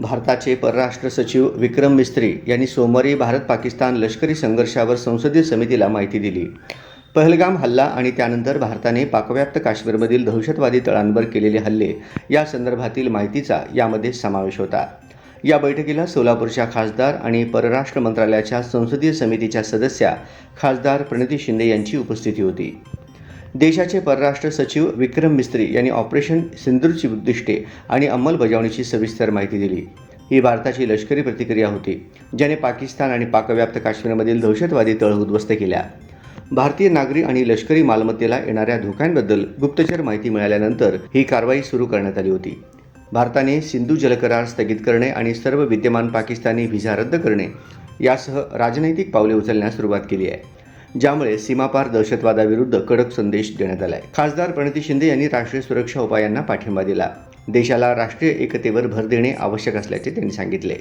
भारताचे परराष्ट्र सचिव विक्रम मिस्त्री यांनी सोमवारी भारत पाकिस्तान लष्करी संघर्षावर संसदीय समितीला माहिती दिली. पहलगाम हल्ला आणि त्यानंतर भारताने पाकव्याप्त काश्मीरमधील दहशतवादी तळांवर केलेले हल्ले या संदर्भातील माहितीचा यामध्ये समावेश होता. या बैठकीला सोलापूरच्या खासदार आणि परराष्ट्र मंत्रालयाच्या संसदीय समितीच्या सदस्या खासदार प्रणिती शिंदे यांची उपस्थिती होती. देशाचे परराष्ट्र सचिव विक्रम मिस्त्री यांनी ऑपरेशन सिंदूरची उद्दिष्टे आणि अंमलबजावणीची सविस्तर माहिती दिली. ही भारताची लष्करी प्रतिक्रिया होती ज्याने पाकिस्तान आणि पाकव्याप्त काश्मीरमधील दहशतवादी तळ उद्ध्वस्त केल्या. भारतीय नागरी आणि लष्करी मालमत्तेला येणाऱ्या धोक्यांबद्दल गुप्तचर माहिती मिळाल्यानंतर ही कारवाई सुरू करण्यात आली होती. भारताने सिंधू जलकरार स्थगित करणे आणि सर्व विद्यमान पाकिस्तानी व्हिसा रद्द करणे यासह राजनैतिक पावले उचलण्यास सुरुवात केली आहे. ज्यामुळे सीमापार दहशतवादाविरुद्ध कडक संदेश देण्यात आलाय. खासदार प्रणिती शिंदे यांनी राष्ट्रीय सुरक्षा उपायांना पाठिंबा दिला. देशाला राष्ट्रीय एकतेवर भर देणे आवश्यक असल्याचे त्यांनी सांगितले.